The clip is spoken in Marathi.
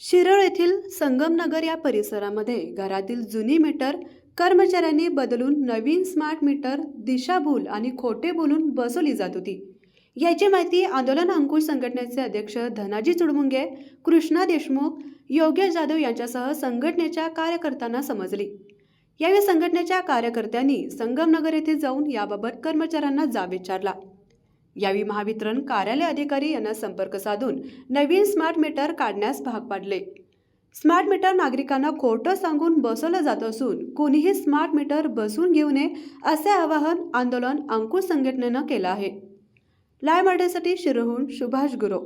शिरळ येथील संगमनगर या परिसरामध्ये घरातील जुनी मीटर कर्मचाऱ्यांनी बदलून नवीन स्मार्ट मीटर दिशाभूल आणि खोटे बोलून बसवली जात होती. याची माहिती आंदोलन अंकुश संघटनेचे अध्यक्ष धनाजी चुडमुंगे कृष्णा देशमुख योगेश जाधव यांच्यासह संघटनेच्या कार्यकर्त्यांना समजली. यावेळी संघटनेच्या कार्यकर्त्यांनी संगमनगर येथे जाऊन याबाबत कर्मचाऱ्यांना जाब विचारला. यावेळी महावितरण कार्यालय अधिकारी यांना संपर्क साधून नवीन स्मार्ट मीटर काढण्यास भाग पाडले. स्मार्ट मीटर नागरिकांना खोटं सांगून बसवलं जात असून कोणीही स्मार्ट मीटर बसवून घेऊ नये असे आवाहन आंदोलन अंकुश संघटनेनं केलं आहे. लाय मराठीसाठी शिरोहून सुभाष गुरव.